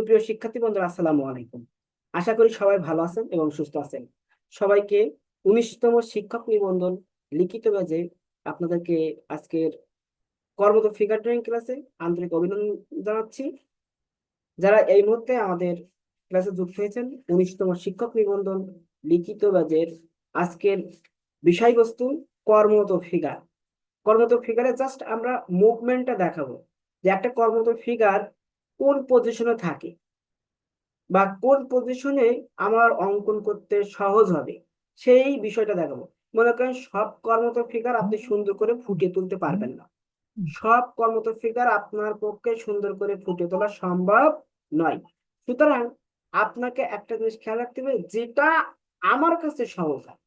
সুপ্রিয় শিক্ষার্থী বন্ধুরা, আসসালামু আলাইকুম। আশা করি সবাই ভালো আছেন এবং সুস্থ আছেন। সবাইকে উনিশতম শিক্ষক নিবন্ধন লিখিত ব্যাজে আপনাদেরকে আজকের কর্মত ফিগার ড্রয়িং ক্লাসে আন্তরিক অভিনন্দন জানাচ্ছি। যারা এই মুহূর্তে আমাদের ক্লাসে যুক্ত হয়েছেন, উনিশতম শিক্ষক নিবন্ধন লিখিত ব্যাজের আজকের বিষয়বস্তু কর্মত ফিগার। কর্মত ফিগারে জাস্ট আমরা মুভমেন্টটা দেখাবো। যে একটা কর্মত ফিগার কোন পজিশনে থাকে? বা কোন পজিশনে আমার অঙ্কন করতে সহজ হবে? সেই বিষয়টা দেখাবো। মনে করেন সব কর্মত ফিগার আপনি সুন্দর করে ফুটিয়ে তুলতে পারবেন না। সব কর্মত ফিগার আপনার পক্ষে সুন্দর করে ফুটিয়ে তোলা সম্ভব নয়। সুতরাং আপনাকে একটা জিনিস খেয়াল রাখতে হবে, যেটা আমার কাছে সহজ হয়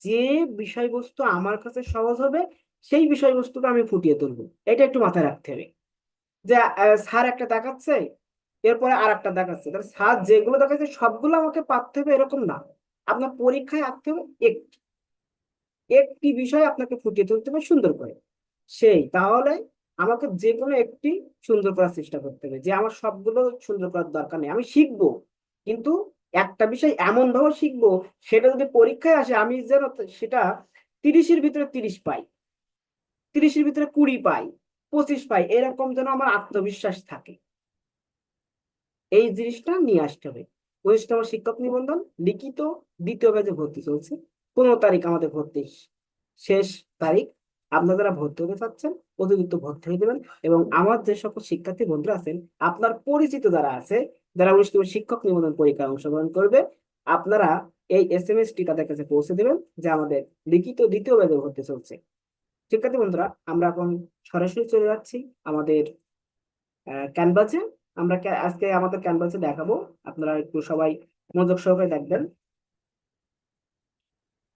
যে বিষয়বস্তু আমার কাছে সহজ হবে, সেই বিষয়বস্তুটা আমি ফুটিয়ে তুলবো। এটা একটু মাথায় রাখতে হবে। যে স্যার একটা দেখাচ্ছে, এরপরে আর একটা দেখাচ্ছে। তাহলে স্যার যেগুলো দেখাচ্ছে, সবগুলো আমাকে পারতে হবে এরকম না। আপনার পরীক্ষায় আঁকতে হবে একটি। একটি বিষয় আপনাকে ফুটিয়ে তুলতে হবে সুন্দর করে। সেই, তাহলে আমাকে যে কোনো একটি সুন্দর করার চেষ্টা করতে হবে। যে, আমার সবগুলো সুন্দর করার দরকার নেই। আমি শিখব, কিন্তু একটা বিষয় এমন ভাবে শিখব, সেটা যদি পরীক্ষায় আসে, আমি যেন সেটা তিরিশের ভিতরে তিরিশ পাই, তিরিশের ভিতরে কুড়ি পাই পঁচিশ পাই, এরকম যেন আমার আত্মবিশ্বাস থাকে। এই জিনিসটা নিয়ে আসতে হবে। উনিশতম শিক্ষক নিবন্ধন, লিখিত, দ্বিতীয় ব্যাচে ভর্তি চলছে। পনেরো তারিখ আমাদের ভর্তি শেষ তারিখ। আপনারা যারা ভর্তি হতে চাচ্ছেন, অতিরিক্ত ভর্তি হয়ে দেবেন এবং আমার যে সকল শিক্ষার্থী বন্ধুরা আছেন, আপনার পরিচিত যারা আছে, যারা উনিশতম শিক্ষক নিবন্ধন পরীক্ষায় অংশগ্রহণ করবে, আপনারা এই এস এম এস টি তাদের কাছে পৌঁছে দেবেন যে আমাদের লিখিত দ্বিতীয় ব্যাচে ভর্তি চলছে। শিক্ষার্থী বন্ধুরা, আমরা এখন সরাসরি চলে যাচ্ছি আমাদের ক্যানভাসে আমরা আজকে আমাদের ক্যানভাসে দেখাবো। আপনারা একটু সবাই মনোযোগ সহকারে দেখবেন।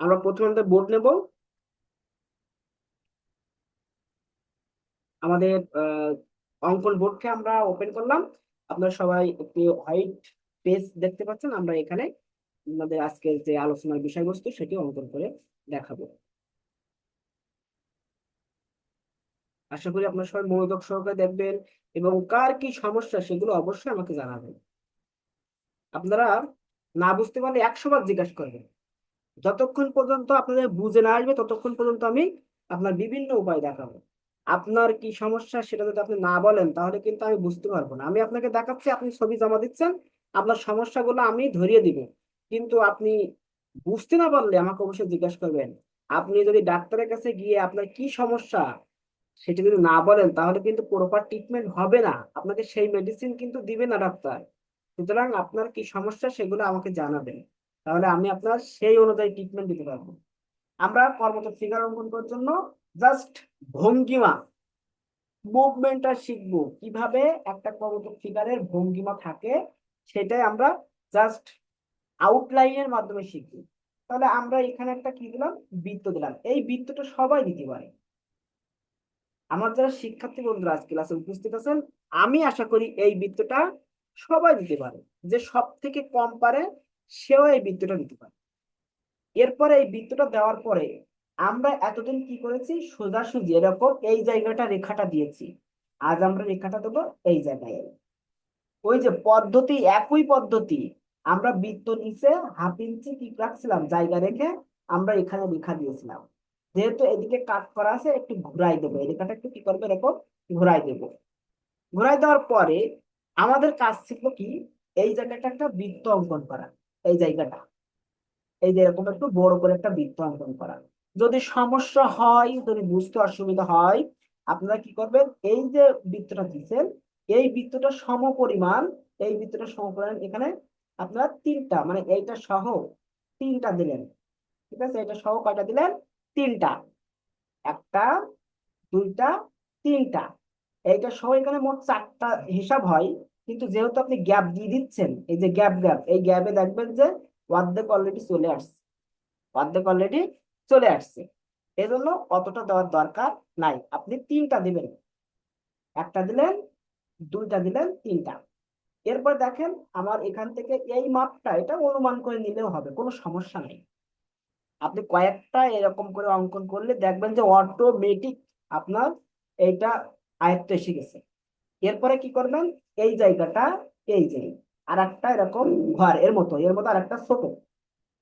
আমরা প্রথমে আমাদের বোর্ড নেব। আমাদের অঙ্কন বোর্ডকে আমরা ওপেন করলাম। আপনারা সবাই একটি হোয়াইট পেজ দেখতে পাচ্ছেন। আমরা এখানে আমাদের আজকের যে আলোচনার বিষয়বস্তু, সেটি অঙ্কন করে দেখাবো। আশা করি আপনার সবাই মনোযোগ সহকারে দেখবেন এবং কার কি সমস্যা সেগুলো অবশ্যই আমাকে জানাবেন। আপনারা না বুঝতে পারলে একশো বার জিজ্ঞাসা করবেন। যতক্ষণ পর্যন্ত আপনাদের বুঝে না আসবে, ততক্ষণ পর্যন্ত আমি আপনার বিভিন্ন উপায় দেখাবো। আপনার কি সমস্যা সেটা যদি আপনি না বলেন, তাহলে কিন্তু আমি বুঝতে পারব না। আমি আপনাকে দেখাচ্ছি, আপনি ছবি জমা দিচ্ছেন, আপনার সমস্যাগুলো আমি ধরিয়ে দিব। কিন্তু আপনি বুঝতে না পারলে আমাকে অবশ্যই জিজ্ঞাসা করবেন, আপনি যদি ডাক্তারের কাছে গিয়ে আপনার কি সমস্যা সেটা যদি না বলেন, তাহলে কিন্তু প্রপার ট্রিটমেন্ট হবে না। আপনাকে সেই মেডিসিন কিন্তু দিবে না ডাক্তার সুতরাং আপনার কি সমস্যা সেগুলো আমাকে জানাবেন। তাহলে আমি আপনার সেই অনুযায়ী ট্রিটমেন্ট দিতে পারব। আমরা কর্মত ফিগার অঙ্কন করার জন্য জাস্ট ভঙ্গিমা মুভমেন্টটা শিখব। কীভাবে একটা কর্মত ফিগারের ভঙ্গিমা থাকে, সেটাই আমরা জাস্ট আউটলাইনের মাধ্যমে শিখব। তাহলে আমরা এখানে একটা কি দিলাম? বৃত্ত দিলাম। এই বৃত্তটা সবাই দিতে পারে। আমার যারা শিক্ষার্থী বন্ধুরা আজ ক্লাসে উপস্থিত আছেন, আমি আশা করি এই বৃত্তটা সবাই দিতে পারে। যে সব থেকে কম পারে, সেও এই বৃত্তটা দিতে পারে। এরপরে এই বৃত্তটা দেওয়ার পরে আমরা এতদিন কি করেছি? সোজাসুজি এরকম এই জায়গাটা রেখাটা দিয়েছি। আজ আমরা রেখাটা দেবো এই জায়গায়। ওই যে পদ্ধতি, একই পদ্ধতি, আমরা বৃত্ত নিচে হাফ ইঞ্চি কি রাখছিলাম জায়গা রেখে, আমরা এখানে রেখা দিয়েছিলাম। যেহেতু এদিকে কাট করা আছে, একটু ঘুরাই দেবো। এই রেখাটা একটু কি করবে এরকম ঘুরাই দেবো। ঘুরাই দেওয়ার পরে আমাদের কাজ ছিল কি? এই জায়গাটা একটা বৃত্ত অঙ্কন করা। এই জায়গাটা। এই যে এরকম একটু বড় করে একটা বৃত্ত অঙ্কন করা। যদি সমস্যা হয়, যদি বুঝতে অসুবিধা হয়, আপনারা কি করবেন? এই যে বৃত্তটা দিচ্ছেন এই বৃত্তটা সমপরিমাণ, এই বৃত্তটা সমপরিমাণ এখানে আপনারা তিনটা মানে এইটা সহ তিনটা দিলেন। ঠিক আছে? এটা সহ কয়টা দিলেন? তিনটা। একটা, দুইটা, তিনটা। এইটা সহ এখানে মোট চারটা হিসাব হয়, কিন্তু যেহেতু আপনি গ্যাপ দিয়ে দিচ্ছেন, এই যে গ্যাপ গ্যাপ, এই গ্যাপে দেখবেন যে অর্ধেক অলরেডি চলে আসছে। অর্ধেক অলরেডি চলে আসছে। এজন্য অতটা দেওয়ার দরকার নাই। আপনি তিনটা দিবেন। একটা দিলেন, দুইটা দিলেন, তিনটা। এরপর দেখেন, আমার এখান থেকে এই মাপটা, এটা অনুমান করে নিলেও হবে, কোনো সমস্যা নেই। আপনি কয়েকটা এরকম করে অঙ্কন করলে দেখবেন যে অটোমেটিক আপনার এইটা আয়ত্ত এসে গেছে। এরপরে কি করবেন? এই জায়গাটা, এই যে আর একটা এরকম ঘর, এর মতো এর মতো আর একটা ছোট।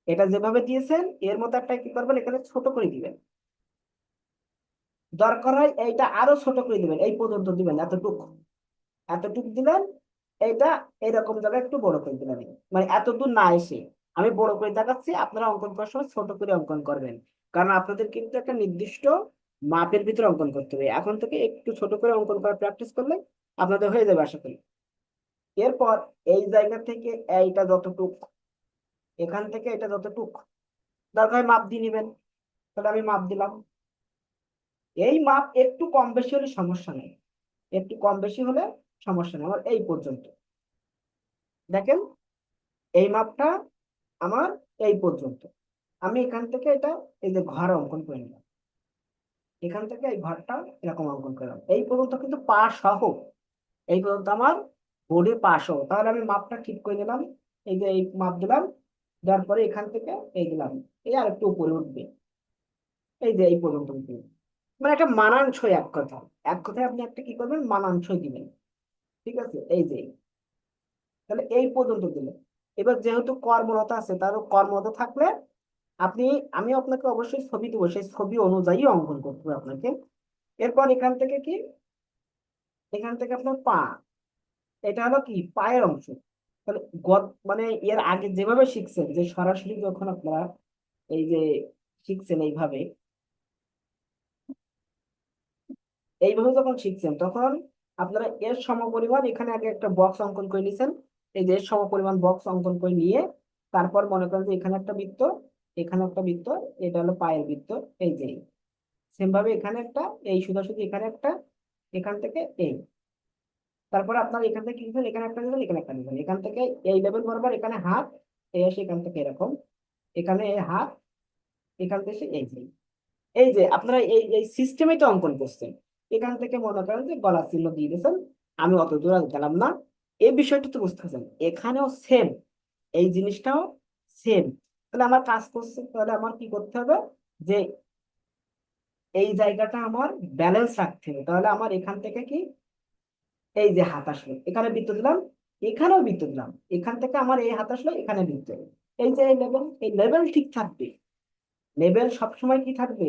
এটা যেভাবে দিয়েছেন, এর মতো একটা কি করবেন? এখানে ছোট করে দিবেন। দরকার হয় এইটা আরও ছোট করে দিবেন, এই পর্যন্ত দিবেন, এতটুকু। এতটুকু দিলেন, এইটা এরকম জায়গায় একটু বড় করে দিলেন। মানে এতদূর না এসে। আমি বড় করে দেখাচ্ছি, আপনারা অঙ্কন করার সময় ছোট করে অঙ্কন করবেন। কারণ আপনাদের কিন্তু একটা নির্দিষ্ট মাপের ভিতরে অঙ্কন করতে হবে। এখন থেকে একটু ছোট করে অঙ্কন করার প্র্যাকটিস করলে আপনাদের হয়ে যাবে আশা করি। এরপর এই জায়গা থেকে এইটা যতটুক, এখান থেকে এটা যতটুক, দরকার মাপ দিয়ে নিবেন। তাহলে আমি মাপ দিলাম। এই মাপ একটু কম বেশি হলে সমস্যা নেই। একটু কম বেশি হলে সমস্যা নেই। আমার এই পর্যন্ত। দেখেন, এই মাপটা আমার এই পর্যন্ত। আমি এখান থেকে এটা, এই যে ঘর অঙ্কন করে নিলাম। এখান থেকে এই ঘরটা এরকম অঙ্কন করলাম। এই পর্যন্ত কিন্তু পা সহ, এই পর্যন্ত আমার বোর্ডে পা সহ। তাহলে আমি মাপটা ঠিক করে নিলাম। এই যে এই মাপ দিলাম, দেওয়ার পরে এখান থেকে এই দিলাম। এই আর একটু উপরে উঠবে। এই যে এই পর্যন্ত উঠবে। মানে একটা মানানসই এক কথা। এক কথায় আপনি একটা কি করবেন? মানানসই দিবেন। ঠিক আছে? এই যে তাহলে এই পর্যন্ত দিলেন এবার যেহেতু কর্মরত আছে তার কর্মরত থাকলে আপনি, আমি আপনাকে অবশ্যই ছবি দেবো, সেই ছবি অনুযায়ী অঙ্কন করতে হবে আপনাকে। এরপর এখান থেকে কি? এখান থেকে আপনার পা, এটা হলো কি? পায়ের অংশ। তাহলে গত মানে এর আগে যেভাবে শিখছেন, যে সরাসরি যখন আপনারা এই যে শিখছেন এইভাবে এইভাবে যখন শিখছেন, তখন আপনারা এর সমপরিমাণ এখানে আগে একটা বক্স অঙ্কন করে নিছেন। এই যে সমপরিমাণ বক্স অঙ্কন করে নিয়ে তারপর মনে করেন যে এখানে একটা বৃত্ত, এখানে একটা বৃত্ত, এটা হলো পায়ের বৃত্ত, এই যে সেম ভাবে এখানে একটা, এই সোজাসুজি এখানে একটা, এখান থেকে এই। তারপরে আপনার এখান থেকে কি এখানে একটা দিবেন, এখানে একটা দিবেন। এখান থেকে এই লেভেল বরাবর এখানে হাত এই আসে এখান থেকে এরকম। এখানে এই হাত এখান থেকে এই যে। এই যে আপনারা এই এই সিস্টেমে তো অঙ্কন করছেন। এখান থেকে মনে করেন যে গলা চিহ্ন দিয়ে দিয়েছেন। আমি অত দূর গেলাম না। এই বিষয়টা তো বুঝতেছেন এখানেও সেম এই জিনিসটাও সেম তাহলে আমার কাজ করছে, তাহলে আমার কি করতে হবে? যে এই জায়গাটা আমার ব্যালেন্স রাখতে হবে। তাহলে আমার এখান থেকে কি? এই যে হাত আসলো, এখানে বৃত্ত দিলাম, এখানেও বৃত্ত দিলাম। এখান থেকে আমার এই হাত আসলো, এখানে বৃত্ত এই যে এই লেভেল এই লেভেল ঠিক থাকবে। লেভেল সবসময় কি থাকবে?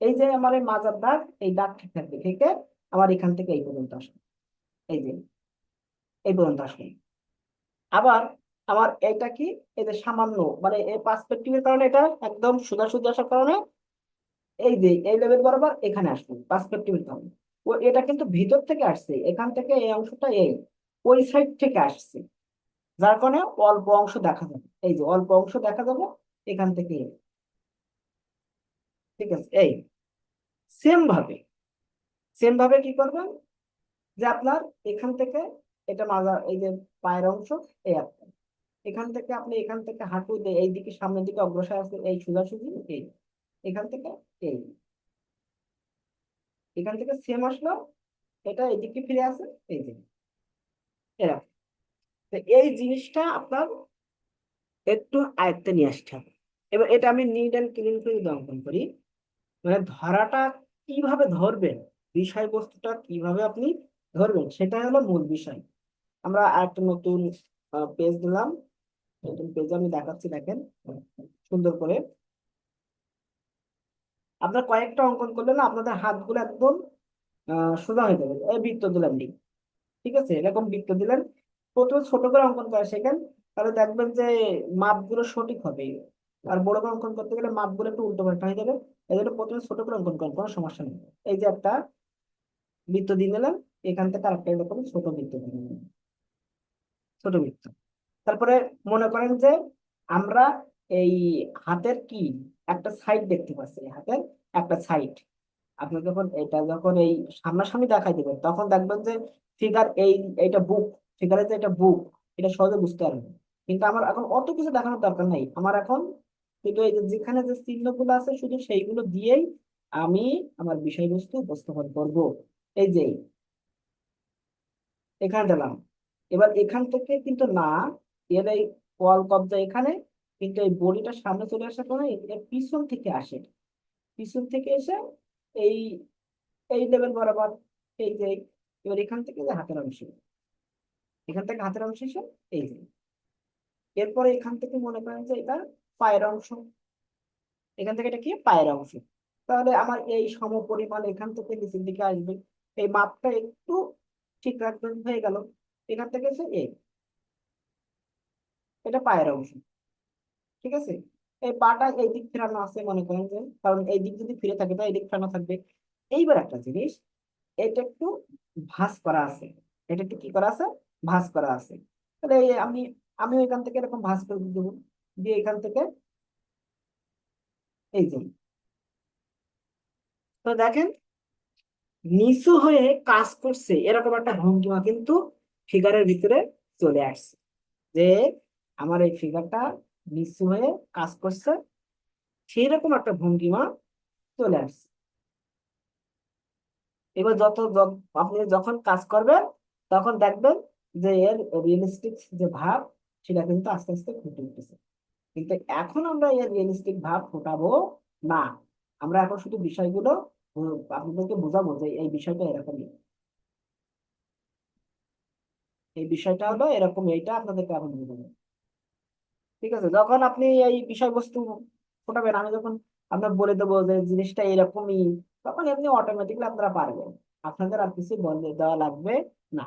এই যে আমার এই মাজার দাগ, এই দাগ ঠিক থাকবে। থেকে আমার এখান থেকে এই পর্যন্ত আসবে এই যে এই পর্যন্ত আসবে আবার আমার এটা কি? এই যে সামান্য মানে এই পার্সপেক্টিভের কারণে এটা একদম সোজাসুজি আসার কারণে এই যে এই লেভেল বরাবর এখানে আসবে পার্সপেক্টিভের কারণে। ও এটা কিন্তু ভিতর থেকে আসছে, এখান থেকে এই অংশটা এই, ওই সাইড থেকে আসছে। যার কারণে অল্প অংশ দেখা যাবে। এই যে অল্প অংশ দেখা যাবে এখান থেকে। ঠিক আছে, এই। সেম ভাবে সেম ভাবে কি করবেন? যে আপনার এখান থেকে এটা মাজার এই যে পায়ের অংশ, এই একটা এখান থেকে আপনি এখান থেকে হাঁটু দিয়ে এই দিকে, সামনের দিকে অগ্রসর আছে এই সোজাসুজি, এই। এখান থেকে এই। এখান থেকে সেম আসলো, এটা এদিকে ফিরে আসে, এই যে। তো এই জিনিসটা আপনার একটু আয়ত্তে নিয়ে আসতে হবে। এবার এটা আমি নিট অ্যান্ড ক্লিন করে যদি অঙ্কন করি মানে ধরাটা কীভাবে ধরবেন, বিষয়বস্তুটা কীভাবে আপনি ধরবেন সেটা হলো মূল বিষয়। আমরা আরেকটা নতুন পেজ দিলাম নতুন পেজ আমি দেখাচ্ছি, দেখেন। সুন্দর করে। আপনার কয়েকটা অঙ্কন করলে না আপনাদের হাতগুলো একদম সোজা হয়ে যাবে। এই বৃত্ত দিলাম নি। ঠিক আছে? এরকম বৃত্ত দিলেন। প্রথমে ছোট করে অঙ্কন করে শেখেন। তাহলে দেখবেন যে মাপগুলো সঠিক হবে। আর বড় করে অঙ্কন করতে গেলে মাপগুলো একটু উল্টো পাল্টা হয়ে যাবে। এই জন্য প্রথমে ছোট করে অঙ্কন করেন, কোনো সমস্যা নেই। এই যে একটা বৃত্ত দিয়ে নিলাম এখান থেকে আরেকটা এরকম ছোট বৃত্ত দিয়ে নিলাম ছোট বৃত্ত তারপরে মনে করেন যে আমরা এই হাতের কি, একটা সাইড দেখতে পাচ্ছি হাতের একটা সাইড আপনি যখন এটা যখন এই সামনাসামনি দেখাই দিবেন, তখন দেখবেন যে ফিগার এই, এইটা বুক ফিগারে যে এটা বুক এটা সহজে বুঝতে পারবেন। কিন্তু আমার এখন অত কিছু দেখানোর দরকার নাই। আমার এখন কিন্তু এই যেখানে যে চিহ্নগুলো আছে, শুধু সেইগুলো দিয়েই আমি আমার বিষয়বস্তু উপস্থাপন করব। এই যে, এখানে দিলাম এবার এখান থেকে কিন্তু না, এর এই কল কবজা এখানে, কিন্তু এই বডিটা সামনে চলে আসার কারণে এর পিছন থেকে আসে। পিছন থেকে এসে এই এই লেভেল বরাবর এই যে, এবার এখান থেকে যে হাতের অংশ। এখান থেকে হাতের অংশ এসে এই যে। এরপরে এখান থেকে মনে করেন যে এটা পায়ের অংশ। এখান থেকে এটা কি? পায়ের অংশ। তাহলে আমার এই সমপরিমাণ এখান থেকে নিচের দিকে আসবে। এই মাপটা একটু ঠিক রাখবেন, হয়ে গেল। এখান থেকে এসে এ এটা পায়ের অংশ। ঠিক আছে? এই পাটা এই দিক ফেরানো আছে মনে করেন যে, কারণ এই দিক যদি ফিরে থাকে তো এই দিক ফেরানো থাকবে। এইবার একটা জিনিস, এটা একটু ভাঁজ করা আছে। এটা একটু কি করা আছে? ভাঁজ করা আছে। তাহলে আমি আমি এখান থেকে এরকম ভাঁজ করে দেবো। দিয়ে এখান থেকে এই যে। তো দেখেন, নিচু হয়ে কাজ করছে এরকম একটা ভঙ্গিমা, কিন্তু ফিগারের ভিতরে চলে আসছে। যে আমার এই ফিগারটা নিচু হয়ে কাজ করছে সেই রকম একটা ভঙ্গিমা চলে আসছে। এবার যত আপনি যখন কাজ করবেন, তখন দেখবেন যে এর রিয়েলিস্টিক যে ভাব, সেটা কিন্তু আস্তে আস্তে ফুটে উঠেছে। কিন্তু এখন আমরা এর রিয়েলিস্টিক ভাব ফোটাবো না। আমরা এখন শুধু বিষয়গুলো আপনাদেরকে বোঝাবো যে এই বিষয়টা এরকমই। এই বিষয়টা হলো এরকম এইটা আপনাদেরকে এখন বোঝাবো ঠিক আছে? যখন আপনি এই বিষয়বস্তু ফোটাবেন, আমি যখন আপনার বলে দেবো যে জিনিসটা এরকমই, তখন এমনি অটোমেটিকলি আপনারা পারবেন। আপনাদের আর কিছু বলে দেওয়া লাগবে না।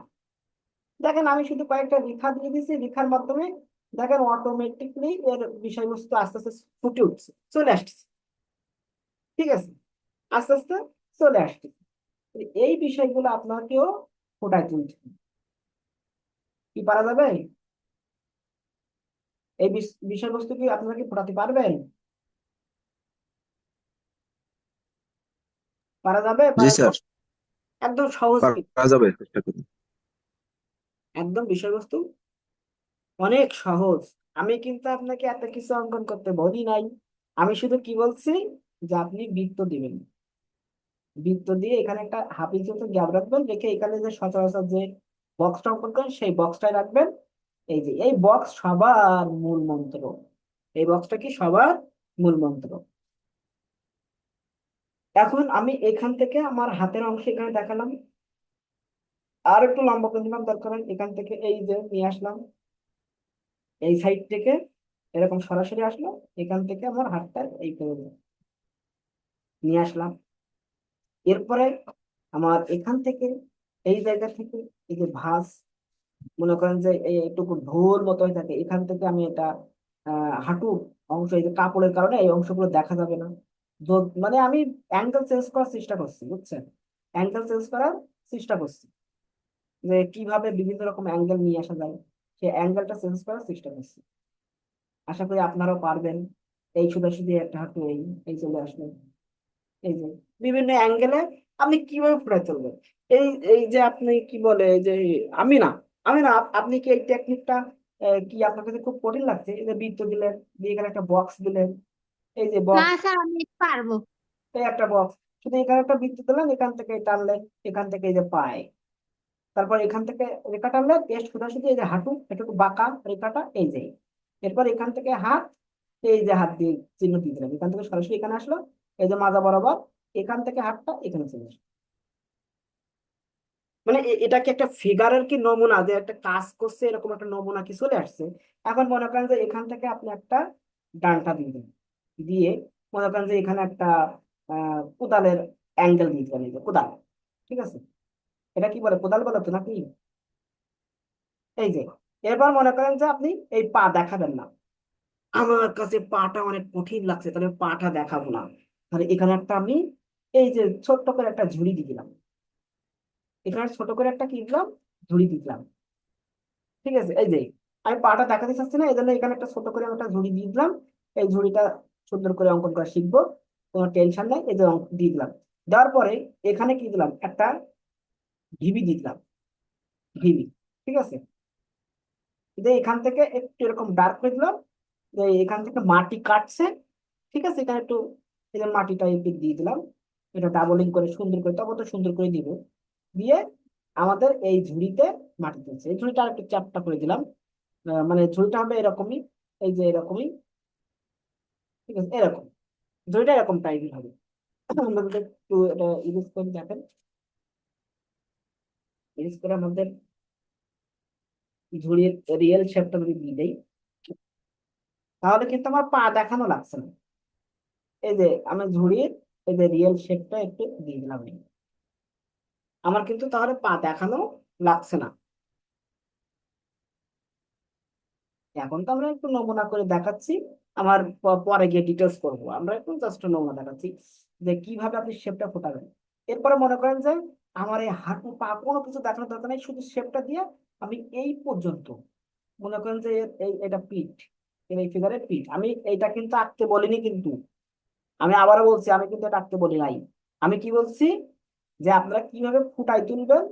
দেখেন, আমি শুধু কয়েকটা রেখা দিয়ে দিয়েছি। রেখার মাধ্যমে দেখেন অটোমেটিকলি এর বিষয়বস্তু আস্তে আস্তে ফুটে উঠছে, চলে আসছে। ঠিক আছে? আস্তে আস্তে চলে আসছে। এই বিষয়গুলো আপনাকেও ফোটায় হবে। কি পারা যাবে? এই বিষয়বস্তু কি আপনারা কি ফোটাতে পারবেন? পারা যাবে? জি স্যার। একদম সহজ পারা যাবে চেষ্টা করুন। একদম বিষয়বস্তু অনেক সহজ। আমি কিন্তু আপনাকে এত কিছু অঙ্কন করতে বলি নাই। আমি শুধু কি বলছি যে আপনি বৃত্ত দিবেন। বৃত্ত দিয়ে এখানে একটা হাফ ইঞ্চি মতো গ্যাপ রাখবেন রেখে এখানে যে সচরাচর যে বক্সটা অঙ্কন করেন সেই বক্সটাই রাখবেন। এই যে, এই বক্স সবার মূল মন্ত্র। এই বক্সটা কি সবার মূল মন্ত্র? এখন আমি এখান থেকে আমার হাতের অংশ এখানে দেখালাম। আর একটু লম্বা করে নিলাম, দরকার এখান থেকে এই যে নিয়ে আসলাম। এই সাইড থেকে এরকম সরাসরি আসলো, এখান থেকে আমার হাতটা এই করে দিলাম। নিয়ে আসলাম। এরপরে আমার এখান থেকে এই জায়গা থেকে এই যে ভাঁজ মনে করেন যে এই একটু ঢোল মতো হয়ে থাকে, এখান থেকে আমি এটা হাঁটু অংশ, এই যে কাপড়ের কারণে এই অংশগুলো দেখা যাবে না। মানে আমি অ্যাঙ্গেল চেঞ্জ করার চেষ্টা করছি, বুঝছেন? অ্যাঙ্গেল চেঞ্জ করার চেষ্টা করছি, যে কীভাবে বিভিন্ন রকম অ্যাঙ্গেল নিয়ে আসা যায় সেই অ্যাঙ্গেলটা চেঞ্জ করার চেষ্টা করছি। আশা করি আপনারাও পারবেন, এই সোজাসুজি একটা হাঁটু এই এই চলে আসলো এই যে বিভিন্ন অ্যাঙ্গেলে আপনি কীভাবে ফুটাই তুলবেন? এই এই যে আপনি কি বলে যে আমি না আমি না আপনি কি এই টেকনিকটা কি আপনার কাছে খুব কঠিন লাগছে? এই যে বৃত্ত দিলেন দিয়ে এখানে একটা বক্স দিলেন এই যে না বক্স স্যার আমি পারব। এই একটা বক্স শুধু এখানে একটা বৃত্ত দিলেন এখান থেকে টানলেন এখান থেকে এই যে পায় তারপর এখান থেকে রেখা টানলেন এর সোজাসুজি এই যে হাঁটু একটু বাঁকা রেখাটা এই যে। এরপর এখান থেকে হাত এই যে হাত দিয়ে চিহ্ন দিয়ে দিলাম এখান থেকে সরাসরি এখানে আসলো এই যে মাজা বরাবর এখান থেকে হাতটা এখানে চলে আসলো মানে এ- এটা কি একটা ফিগারের কি নমুনা যে একটা কাজ করছে, এরকম একটা নমুনা কি চলে আসছে? এখন মনে করেন যে এখান থেকে আপনি একটা ডানটা দিয়ে দিন দিয়ে মনে করেন যে এখানে একটা কোদালের অ্যাঙ্গেল দিয়ে এই কোদাল, ঠিক আছে? এটা কি বলে, কোদাল বলে তো নাকি? এই যে, এরপর মনে করেন যে আপনি এই পা দেখাবেন না। আমার কাছে পাটা অনেক কঠিন লাগছে, তাহলে পাটা দেখাবো না। তাহলে এখানে একটা আমি এই যে ছোট্ট করে একটা ঝুড়ি দিয়ে দিলাম। এখানে ছোট করে একটা কি দিলাম? ঝুড়ি দিলাম। ঠিক আছে? এই যে, আমি পাটা দেখাতে চাচ্ছি না এই জন্য এখানে একটা ছোট করে একটা ঝুড়ি দিয়ে দিলাম। এই ঝুড়িটা সুন্দর করে অঙ্কন করা শিখব, কোনো টেনশন নাই, এই যে দিয়ে দিলাম। দেওয়ার পরে এখানে কি দিলাম? একটা ঢিবি দিয়ে দিলাম। ঢিবি ঠিক আছে? যে এখান থেকে একটু এরকম ডার্ক করে দিলাম। যে এখান থেকে মাটি কাটছে, ঠিক আছে? এখানে একটু, এই যে মাটিটা দিয়ে দিলাম। এটা ডাবলিং করে সুন্দর করে তবে তো সুন্দর করে দিব। দিয়ে আমাদের এই ঝুড়িতে মাটি দিচ্ছে এই ঝুড়িটা আর একটু চ্যাপটা করে দিলাম। মানে ঝুড়িটা হবে এরকমই, এই যে এরকমই। ঠিক আছে, এরকম। ঝুড়িটা এরকম টাইপের হবে। আমরা একটু এটা ইউজ করে, দেখেন। ইউজ করে আমাদের ঝুড়ির রিয়েল শেপটা যদি দিয়ে দেই, তাহলে কিন্তু আমার পা দেখানো লাগছে না। এই যে আমি ঝুড়ির এই যে রিয়েল শেপটা একটু দিয়ে দিলাম আমার কিন্তু তাহলে পা দেখানো লাগছে না। এখন তো আমরা একটু নমুনা করে দেখাচ্ছি। আমার পরে গিয়ে ডিটেলস করব। আমরা একটু জাস্ট নমুনা দেখাচ্ছি যে কীভাবে আপনি শেপটা ফোটাবেন। এরপরে মনে করেন যে আমার এই হাঁটু পা কোনো কিছু দেখানোর দরকার নেই, শুধু শেপটা দিয়ে আমি এই পর্যন্ত মনে করেন যে এই, এটা পিঠ, এই ফিগারের পিঠ। আমি এইটা কিন্তু আঁকতে বলিনি কিন্তু। আমি আবারও বলছি, আমি কিন্তু এটা বলি নাই। আমি কি বলছি? যে আপনারা কীভাবে ফুটাই তুলবেন,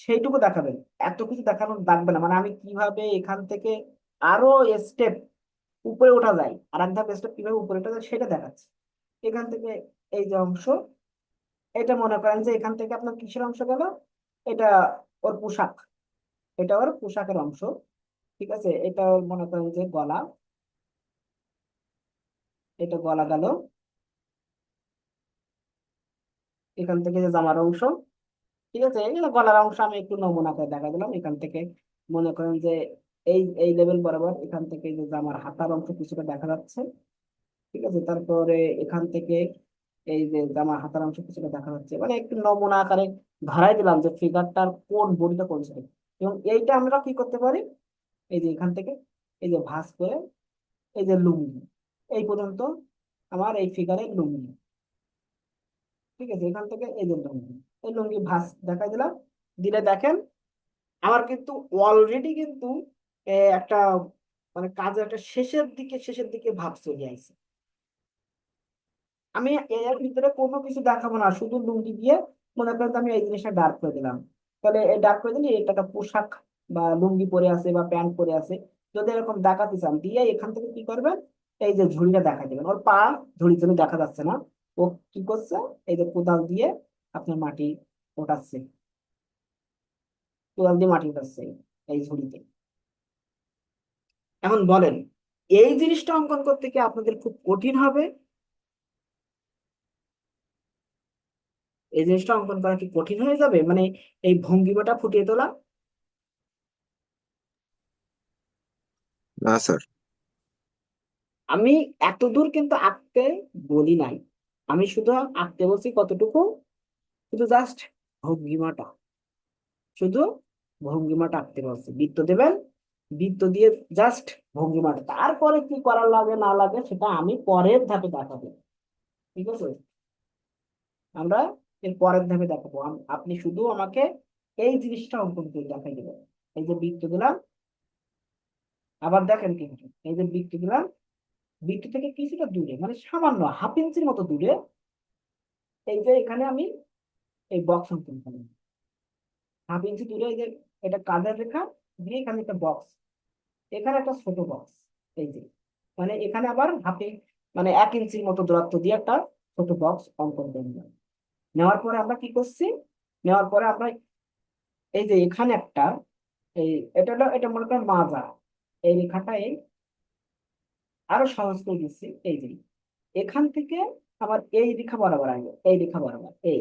সেইটুকু দেখাবেন। এত কিছু দেখানোর লাগবে না মানে আমি কীভাবে এখান থেকে আরও স্টেপ উপরে ওঠা যায়, আর এক ধাপ স্টেপ কীভাবে উপরে ওঠা যায় সেটা দেখাচ্ছি। এখান থেকে এই যে অংশ, এটা মনে করেন যে এখান থেকে আপনার কিসের অংশ গেল? এটা ওর পোশাক। এটা ওর পোশাকের অংশ। ঠিক আছে? এটা ওর মনে করেন যে গলা। এটা গলা গেল। এখান থেকে যে জামার অংশ, ঠিক আছে? এগুলো গলার অংশ আমি একটু নমুনা করে দেখা দিলাম এখান থেকে। মনে করেন যে এই এই লেভেল বরাবর এখান থেকে যে জামার হাতার অংশ কিছুটা দেখা যাচ্ছে, ঠিক আছে? তারপরে এখান থেকে এই যে জামার হাতার অংশ কিছুটা দেখা যাচ্ছে। মানে একটু নমুনা আকারে ধরাই দিলাম যে ফিগারটার কোন বডিটা কোন সাইড এবং এইটা আমরা কি করতে পারি? এই যে এখান থেকে এই যে ভাঁজ করে এই যে লুঙ্গি এই পর্যন্ত আমার এই ফিগারের লুঙ্গি ঠিক আছে, এখান থেকে এই যে লুঙ্গি। এই লুঙ্গি ভাঁজ দেখাই দিলাম। দিলে দেখেন, আমার কিন্তু অলরেডি কিন্তু একটা মানে কাজের একটা শেষের দিকে শেষের দিকে ভাব চলে আইছে। আমি এর ভিতরে কোনো কিছু দেখাবো না, শুধু লুঙ্গি দিয়ে মনে করেন আমি এই জিনিসটা ডার্ক করে দিলাম। তাহলে এই ডার্ক করে দিলে এটা একটা পোশাক বা লুঙ্গি পরে আছে বা প্যান্ট পরে আছে, যদি এরকম দেখাতে চান, দিয়ে এখান থেকে কি করবেন? এই যে ঝুড়িটা দেখা দিবেন। ওর পা ঝুড়ির জন্য দেখা যাচ্ছে না। ও কি করছে? এই যে কোদাল দিয়ে আপনার মাটি ওঠাচ্ছে। কোদাল দিয়ে মাটি উঠাচ্ছে এই ঝুড়িতে। এখন বলেন এই জিনিসটা অঙ্কন করতে কি আপনাদের খুব কঠিন হবে? এই জিনিসটা অঙ্কন করা কি কঠিন হয়ে যাবে? মানে এই ভঙ্গিমাটা ফুটিয়ে তোলা? না স্যার। আমি এতদূর কিন্তু আঁকতে বলি নাই। আমি শুধু আঁকতে বলছি কতটুকু? শুধু জাস্ট ভঙ্গিমাটা। শুধু ভঙ্গিমাটা আঁকতে বলছি। বৃত্ত দেবেন, বৃত্ত দিয়ে জাস্ট ভঙ্গিমাটা। তারপরে কি করার লাগে, না লাগে, সেটা আমি পরের ধাপে দেখাবো। ঠিক আছে? আমরা এর পরের ধাপে দেখাবো। আপনি শুধু আমাকে এই জিনিসটা অঙ্কন করে দেখাই দেবেন। এই যে বৃত্ত দিলাম, আবার দেখেন কিন্তু। এই যে বৃত্ত দিলাম বৃত্ত থেকে কিছুটা দূরে মানে সামান্য হাফ ইঞ্চির মতো দূরে, এই যে এখানে আমি এই বক্স অঙ্কন করলাম। হাফ ইঞ্চি দূরে এই যে এটা কাজের রেখা, দিয়ে এখানে একটা বক্স এখানে একটা ছোট বক্স এই যে। মানে এখানে আবার হাফে মানে এক ইঞ্চির মতো দূরত্ব দিয়ে একটা ছোট বক্স অঙ্কন করে নিলাম নেওয়ার পরে আমরা কি করছি? নেওয়ার পরে আমরা এই যে এখানে একটা, এই এটা এটা মনে করেন মাজা, এই রেখাটা এই আরও সহজ করে দিচ্ছি। এই যে, এখান থেকে আমার এই রেখা বরাবর আসবে এই রেখা বরাবর, এই।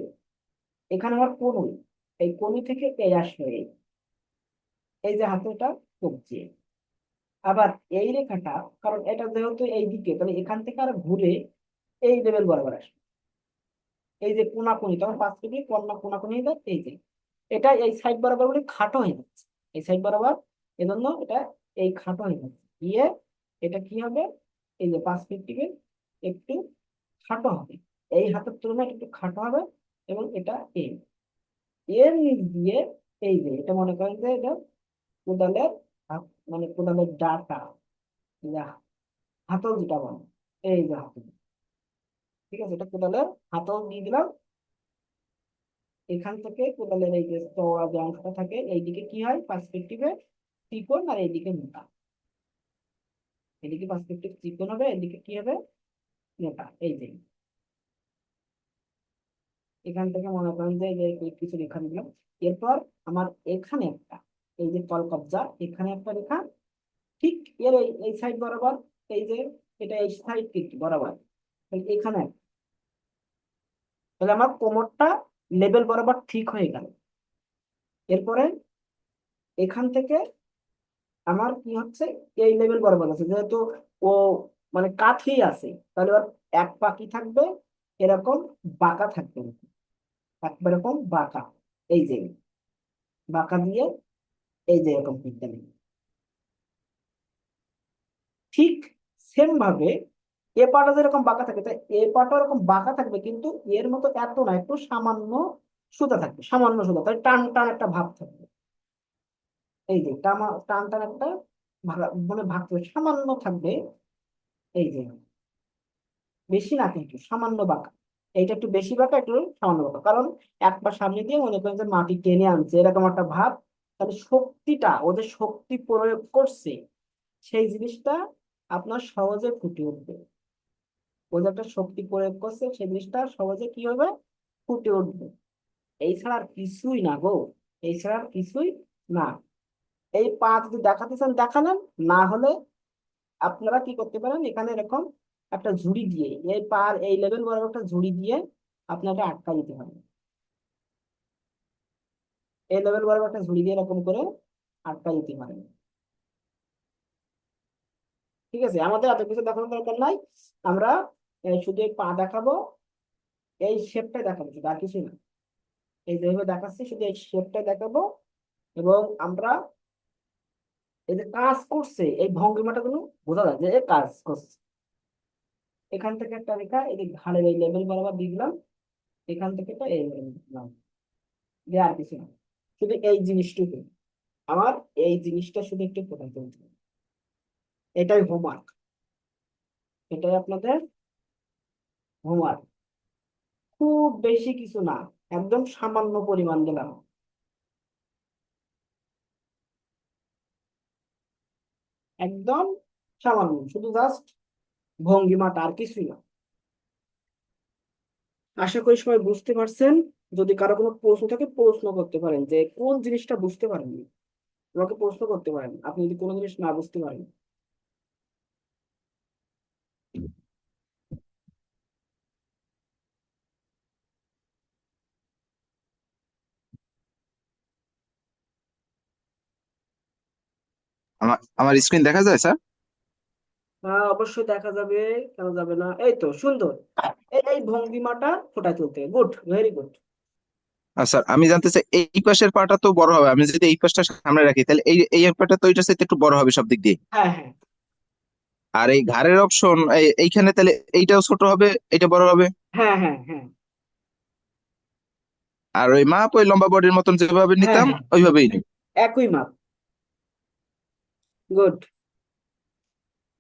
এখানে আমার কনুই এই কনুই থেকে এই আসলো এই। এই যে হাতেটা কবজি আবার এই রেখাটা, কারণ এটা যেহেতু এই দিকে, তাহলে এখান থেকে আর ঘুরে এই লেভেল বরাবর আসবে। এই যে কোনাকুনি, তখন পাঁচ ডিগ্রি কন্যা কোনাকুনি হয়ে যায়, এই যে। এটা এই সাইড বরাবর খাটো হয়ে যাচ্ছে। এই সাইড বরাবর, এজন্য এটা এই খাটো হয়ে যাচ্ছে। গিয়ে এটা কি হবে? এই যে পার্সপেক্টিভে একটু খাটো হবে। এই হাতের তুলনায় একটু খাটো হবে এবং এটা এই। এর নিচ দিয়ে এই যে, এটা মনে করেন যে এটা কোদালের মানে কোদালের ডাটা হাতল যেটা বলে, এই যে হাতল। ঠিক আছে, এটা কোদালের হাতল দিয়ে দিলাম। এখান থেকে কোদালের এই যে চওড়া যে অংশটা থাকে, এইদিকে কি হয়? পার্সপেক্টিভে ত্রিকোণ আর এইদিকে মোটা। এদিকে পার্সপেক্টিভ ত্রিকোণ হবে, এদিকে কি হবে? মোটা এই যে। এখান থেকে মনে করেন যে কিছু রেখা দিলাম। এরপর আমার এখানে একটা, এই যে তল কবজা, এখানে একটা রেখা ঠিক এর এই সাইড বরাবর, এই যে এটা এই সাইড ঠিক বরাবর এখানে। তাহলে আমার কোমরটা লেভেল বরাবর ঠিক হয়ে গেল। এরপরে এখান থেকে আমার কি হচ্ছে, এই লেভেল বরাবর আছে। যেহেতু ও মানে কাঠি আছে, তাহলে ওর এক পা কি থাকবে? এরকম বাঁকা থাকবে। এরকম বাঁকা, এই যে। বাঁকা দিয়ে এই যে এরকম পিঠটা নেবে ঠিক সেম ভাবে এ পাটা যেরকম বাঁকা থাকে তাই এ পাটা এরকম বাঁকা থাকবে, কিন্তু এর মতো এত না, একটু সামান্য সুতা থাকবে, সামান্য সুতা তাই টান টান একটা ভাব থাকবে। এই যে টান টান একটা মানে ভাগ সামান্য থাকবে, এই যে বেশি না কিন্তু সামান্য বাঁকা। এইটা একটু বেশি বাঁকা, একটু সামান্য বাঁকা। কারণ এক পা সামনে দিয়ে মনে করেন যে মাটি টেনে আনছে, এরকম একটা ভাব, তাহলে শক্তিটা ওদের শক্তি প্রয়োগ করছে, সেই জিনিসটা আপনার সহজে ফুটে উঠবে। ও যে একটা শক্তি প্রয়োগ করছে, সেই জিনিসটা সহজে কি হবে? ফুটে উঠবে। এই ছাড়া আর কিছুই না গো। এই ছাড়া আর কিছুই না। এই পা যদি দেখাতে চান, দেখালেন। না হলে আপনারা কি করতে পারেন, এখানে এরকম একটা ঝুড়ি দিয়ে এই পার এই লেভেল বরাবর একটা ঝুড়ি দিয়ে আপনাকে আটকা দিতে হবে। এই লেভেল বরাবর একটা ঝুড়ি দিয়ে এরকম করে আটকা দিতে পারেন ঠিক আছে? আমাদের এত কিছু দেখানোর দরকার নাই। আমরা শুধু এই পা দেখাবো, এই শেপটাই দেখাবো, শুধু আর কিছুই না। এই যেভাবে দেখাচ্ছি, শুধু এই শেপটাই দেখাবো এবং আমরা এই যে কাজ করছে, এই ভঙ্গিমাটা গুলো বোঝা যায় যে এ কাজ করছে। এখান থেকে একটা রেখা এই যে ঘাড়ের এই লেভেল বরাবর দিলাম, এখান থেকে একটা এই দিলাম। আর কিছু না, শুধু এই জিনিসটুকু। আমার এই জিনিসটা শুধু একটু প্রধান করতে এটাই হোমওয়ার্ক এটাই আপনাদের হোমওয়ার্ক খুব বেশি কিছু না, একদম সামান্য পরিমাণ দিলাম। একদম সামান্য, শুধু জাস্ট ভঙ্গিমাটা আর কিছুই না। আশা করি সবাই বুঝতে পারছেন। যদি কারও কোনো প্রশ্ন থাকে, প্রশ্ন করতে পারেন যে কোন জিনিসটা বুঝতে পারেননি, আমাকে প্রশ্ন করতে পারেন। আপনি যদি কোনো জিনিস না বুঝতে পারেন। আমার আমার স্ক্রিন দেখা যায় স্যার হ্যাঁ অবশ্যই দেখা যাবে কেন যাবে না? এই তো সুন্দর। এই এই ভঙ্গিমাটা ফুটায় তুলতে। গুড ভেরি গুড স্যার আমি জানতে চাই এই পাশের পাটা তো বড় হবে। আমি যদি এই পাশটা সামনে রাখি তাহলে এই এই পাটা তো ওইটার সাথে একটু বড় হবে সব দিক দিয়ে। হ্যাঁ হ্যাঁ। আর এই ঘাড়ের অপশন এইখানে তাহলে এইটাও ছোট হবে এটা বড় হবে? হ্যাঁ হ্যাঁ হ্যাঁ। আর ওই মাপ ওই লম্বা বডির মতন যেভাবে হ্যাঁ নিতাম হ্যাঁ। ওইভাবেই নিই। একই মাপ। গুড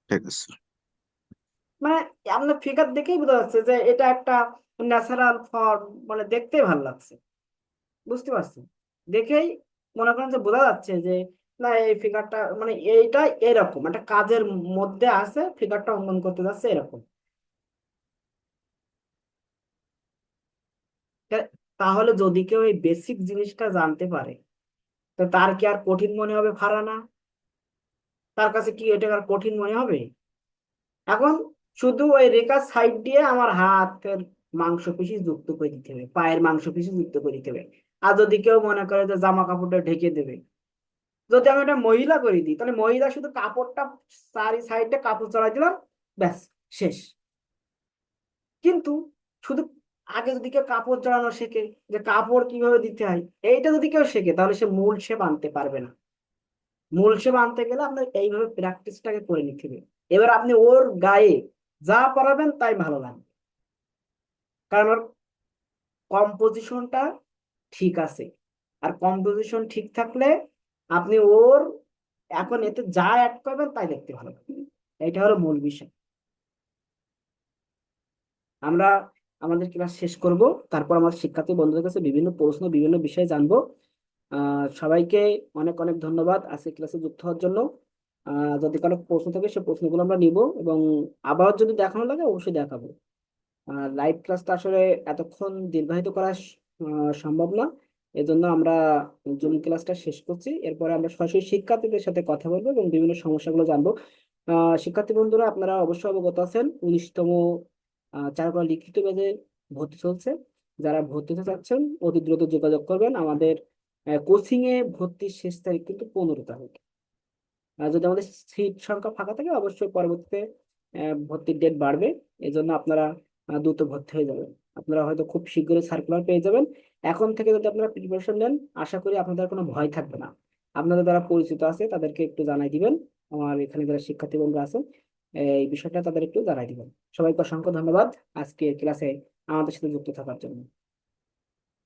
ঠিক আছে মানে আপনার ফিগার দেখেই বোঝা যাচ্ছে যে এটা একটা ন্যাচারাল ফর্ম মানে দেখতে ভালো লাগছে। বুঝতে পারছেন? দেখেই মনে করেন যে বোঝা যাচ্ছে যে না এই ফিগারটা মানে এইটা এরকম একটা কাজের মধ্যে আছে ফিগারটা অঙ্কন করতে যাচ্ছে এরকম। তাহলে যদি কেউ এই বেসিক জিনিসটা জানতে পারে তো তার কি আর কঠিন মনে হবে ফারানা? তার কাছে কি এটা আর কঠিন মনে হবে? এখন শুধু ওই রেখার সাইড দিয়ে আমার হাতের মাংসপেশি যুক্ত করে দিতে হবে, পায়ের মাংসপেশি যুক্ত করে দিতে হবে। আর যদি কেউ মনে করে যে জামা কাপড়টা ঢেকে দেবে, যদি আমি এটা মহিলা করে দিই, তাহলে মহিলা শুধু কাপড়টা চারি সাইডে কাপড় চড়াই দিলাম, ব্যাস, শেষ। কিন্তু শুধু আগে যদি কেউ কাপড় চড়ানো শেখে, যে কাপড় কীভাবে দিতে হয়, এইটা যদি কেউ শেখে, তাহলে সে মূল শেপ আনতে পারবে না। মূল সেবা আনতে গেলে আপনার এইভাবে প্র্যাকটিসটাকে করে নিতে হবে। এবার আপনি ওর গায়ে যা পড়াবেন তাই ভালো লাগবে। কারণ ওর কম্পোজিশনটা ঠিক আছে। আর কম্পোজিশন ঠিক থাকলে আপনি ওর এখন এতে যা অ্যাড করবেন তাই দেখতে ভালো লাগবে। এটা হলো মূল বিষয়। আমরা আমাদের ক্লাস শেষ করব। তারপর আমার শিক্ষার্থী বন্ধুদের কাছে বিভিন্ন প্রশ্ন, বিভিন্ন বিষয় জানব। সবাইকে অনেক অনেক ধন্যবাদ আজকে ক্লাসে যুক্ত হওয়ার জন্য। যদি কারও প্রশ্ন থাকে, সে প্রশ্নগুলো আমরা নিব এবং আবার যদি দেখানো লাগে, অবশ্যই দেখাবো। লাইভ ক্লাসটা আসলে এতক্ষণ দীর্ঘায়িত করা সম্ভব না। এজন্য আমরা জুম ক্লাসটা শেষ করছি। এরপরে আমরা সরাসরি শিক্ষার্থীদের সাথে কথা বলব এবং বিভিন্ন সমস্যাগুলো জানব। শিক্ষার্থী বন্ধুরা, আপনারা অবশ্যই অবগত আছেন, উনিশতম চারুকলা লিখিত ব্যাচে ভর্তি চলছে। যারা ভর্তি হতে চাচ্ছেন, অতি দ্রুত যোগাযোগ করবেন। আমাদের কোচিং এ ভর্তির শেষ তারিখ কিন্তু পনেরো তারিখ। আহ, যদি আমাদের সিট সংখ্যা ফাঁকা থাকে অবশ্যই পরবর্তীতে ভর্তির ডেট বাড়বে। এই জন্য আপনারা দ্রুত ভর্তি হয়ে যাবেন। আপনারা হয়তো খুব শীঘ্রই সার্কুলার পেয়ে যাবেন। এখন থেকে যদি আপনারা প্রিপারেশন নেন আশা করি আপনাদের কোনো ভয় থাকবে না। আপনাদের যারা পরিচিত আছে তাদেরকে একটু জানাই দিবেন। আমার এখানে যারা শিক্ষার্থী বন্ধু আছেন এই বিষয়টা তাদের একটু জানাই দিবেন। সবাইকে অসংখ্য ধন্যবাদ আজকে ক্লাসে আমাদের সাথে যুক্ত থাকার জন্য।